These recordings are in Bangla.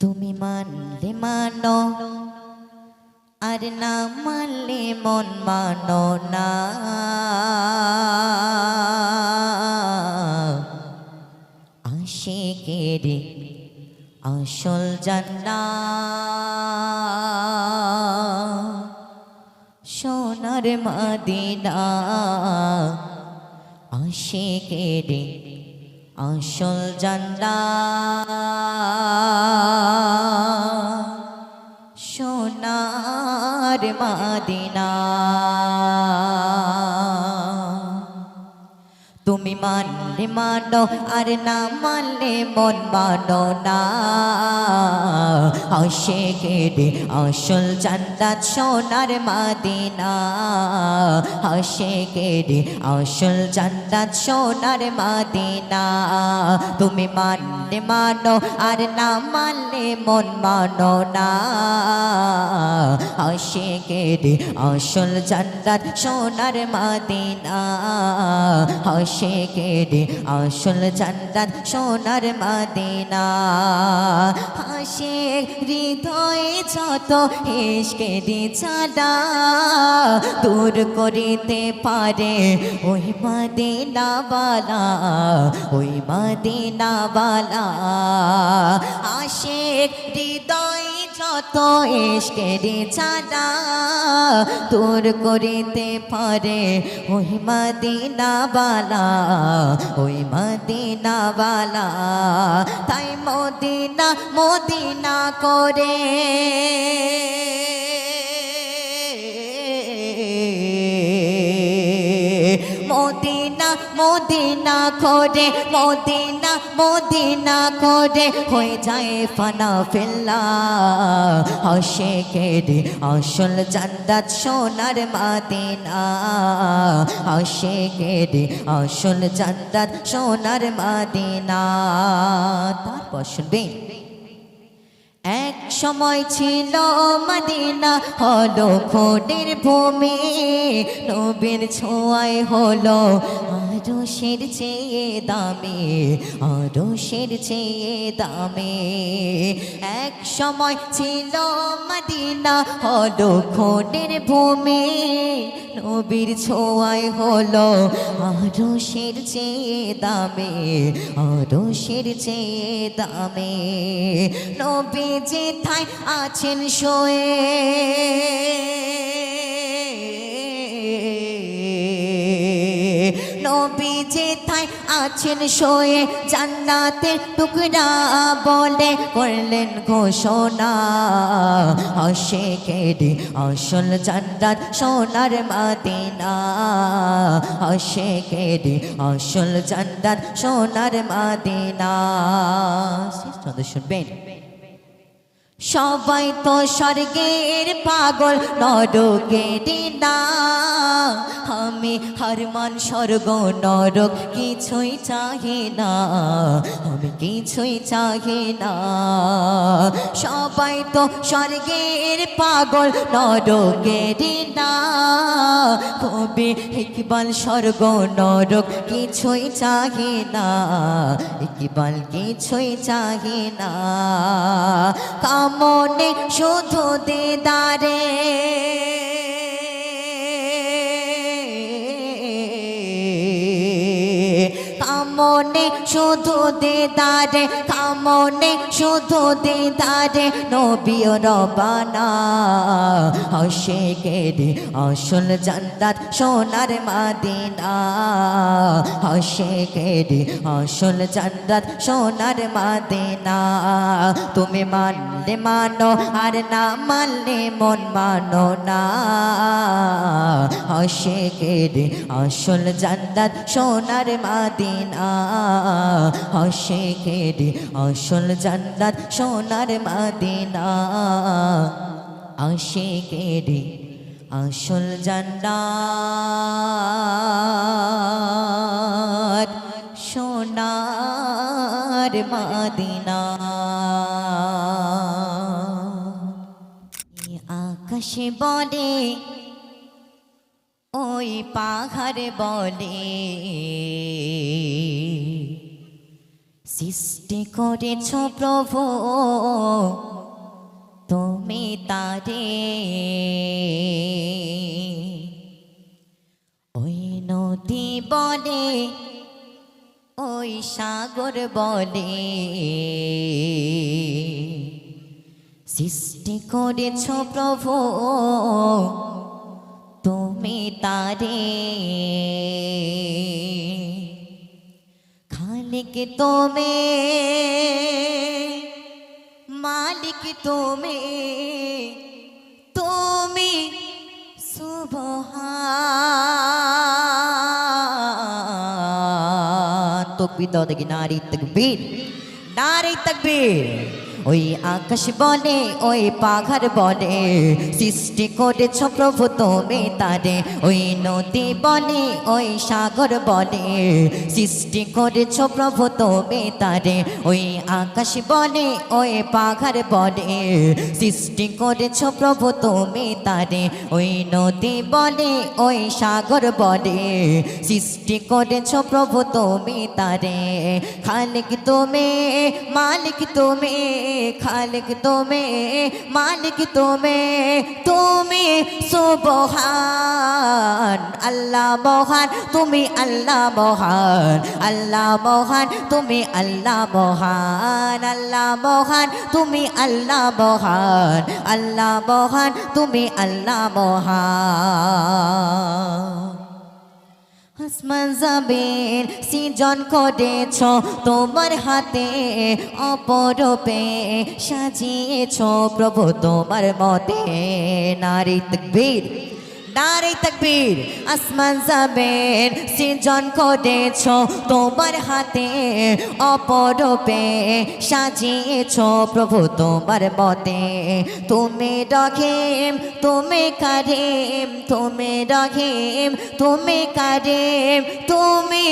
তুমি মানলে মানো, আর না মানলে মন মানো না। আশিকেরে আসল জান্না। সোনার মাদিনা। আশিকেরে আসল জান্না। সোনার মাদিনা। তুমি মানলে মানো, আর না মানলে মন মানো না। আসে কেড়ে আসল জান্নাত সোনার মাদিনা। আসে কেড়ে আসল জান্নাত সোনার মাদিনা। তুমি মানলে মানো, আর না মানলে মন মানো না। আসে কেড়ে আসল জান্নাত সোনার মাদিনা। কেড়ে আসল জান্নাত সোনার মাদিনা। হাসে হৃদয়ে যত হেসকে দি ছাড়া দূর করিতে পারে ওই মাদিনা বালা ওই মাদিনা বালা আসে হৃদয় যত এসকে ছাড়া দূর করিতে পারে? ওই মদিনা বালা ওই মদিনা বালা তাই মদিনা মদিনা করে। মদিনা মদিনা করে, মদিনা মদিনা করে, হয়ে যায় ফানা ফেল্লা। হাসে কেড়ে আসল জান্নাত সোনার মাদিনা। হাসে কেড়ে আসল জান্নাত সোনার মাদিনা। তারপর শুনবেন এক সময় ছিল মদিনা, হলো খোটের ভূমি। নবীর ছোঁয়ায় হলো আরও সের চেয়ে দামে আরও সের চেয়ে দামে। এক সময় ছিল মদিনা হলো খোটের ভূমি, নবীর ছোঁয়ায় হলো আরও সের চেয়ে দামে আরও সের চেয়ে দামে। নবী যেথায় আছেন শোয়ে। নবী যেথায় আছেন শোয়ে জান্নাতের টুকরা বলে করলেন ঘোষণা। আসে কেড়ে আসল জান্নাত সোনার মাদিনা। আসে কেড়ে আসল জান্নাত সোনার মাদিনা। শুনবেন। সবাই তো স্বর্গের পাগল নরকের না আমি হরমান স্বর্গ, নরক কিছুই চাহি না। আমি কিছুই চাহি না। সবাই তো স্বর্গের পাগল নরকের না কবি ইকবাল স্বর্গ, নরক কিছুই চাহি না। ইকবাল কিছুই চাহি না। কামনে শুধু দিদারে। কামনে শুধু দিদারে, কামনে শুধু দিদারে নবীয় রবানা। হসে কেড়ে আসল জান্নাত সোনার মাদিনা। হসে কেড়ে আসল জান্নাত সোনার মাদিনা। তুমি মানলে মানো আর না মানলে মন মানো না। হসে কেড়ে আসল জান্নাত সোনার মাদিনা। কেড়ে আসল জান্নাত সোনার মাদিনা। আসে কেড়ে আসল জান্নাত সোনার মাদিনা। আকাশে বলে ওই পাহাড় বলে। সৃষ্টি করেছ প্রভু, তুমি তারে। ওই নদী বলে, ওই সাগর বলে। সৃষ্টি করেছ প্রভু में तारे। खालिक तो में, मालिक तो में तो में सुबह। तो भी तो नारी तकबीर नारी तकबीर। ওই আকাশ বলে ওই পাখার বলে সৃষ্টি করেছ প্রভু তুমি তারে। ওই নদী বলে ওই সাগর বলে সৃষ্টি করেছ প্রভু তুমি তারে। ওই আকাশ বলে ওই পাখার বলে সৃষ্টি করেছ প্রভু তুমি তারে। ওই নদী বলে ওই সাগর বলে সৃষ্টি করেছ প্রভু তুমি তারে। খালিক তুমি, মালিক তুমি খালিক তুমি, মালিক তুমি তুমি সুবহান, আল্লাহ মহান, তুমি আল্লাহ মহান আল্লাহ মহান, তুমি আল্লাহ মহান আল্লাহ মহান, তুমি আল্লাহ মহান আল্লাহ মহান, তুমি আল্লাহ মহান। আসমান জামিন সৃজন করেছ তোমার হাতে অপরূপে সাজিয়েছ প্রভু তোমার মতে। নারী তকবীর। নারী তকবীর, আসমান জামিন সৃজন করেছ, তোমার হাতে অপরূপে সাজিয়েছ, প্রভু তোমার মতে তুমি রহিম, তুমি কারিম, তুমি রহিম, তুমি কারিম, তুমি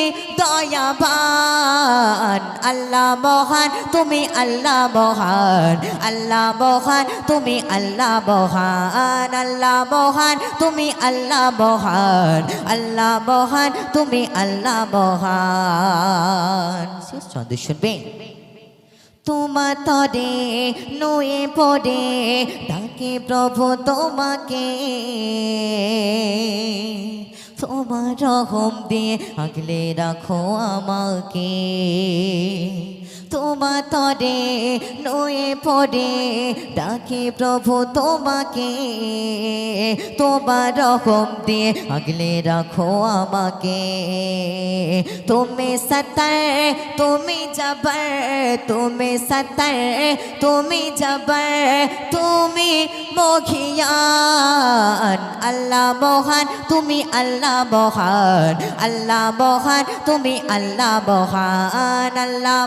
দয়াবান আল্লাহ মহান, তুমি আল্লাহ মহান আল্লাহ মহান, তুমি আল্লাহ মহান আল্লাহ মহান, তুমি আল্লাহ মহান আল্লাহ মহান, তুমি আল্লাহ মহান। শেষ ছন্দ শুনবেন তোমার তরে নুয়ে পড়ে ডাকে প্রভু তোমাকে। তোমার রহম দিয়ে আগলে রাখো আমাকে। তোমার তরে নুয়ে পড়ে ডাকে প্রভু তোমাকে। তোমার রকম দিয়ে আগলে রাখো আমাকে। তুমি সতর, তুমি জবর, তুমি সতর, তুমি জবর, তুমি মখিয়ান আল্লাহ মহান, তুমি আল্লাহ মহান। আল্লাহ মহান, তুমি আল্লাহ মহান। আল্লাহ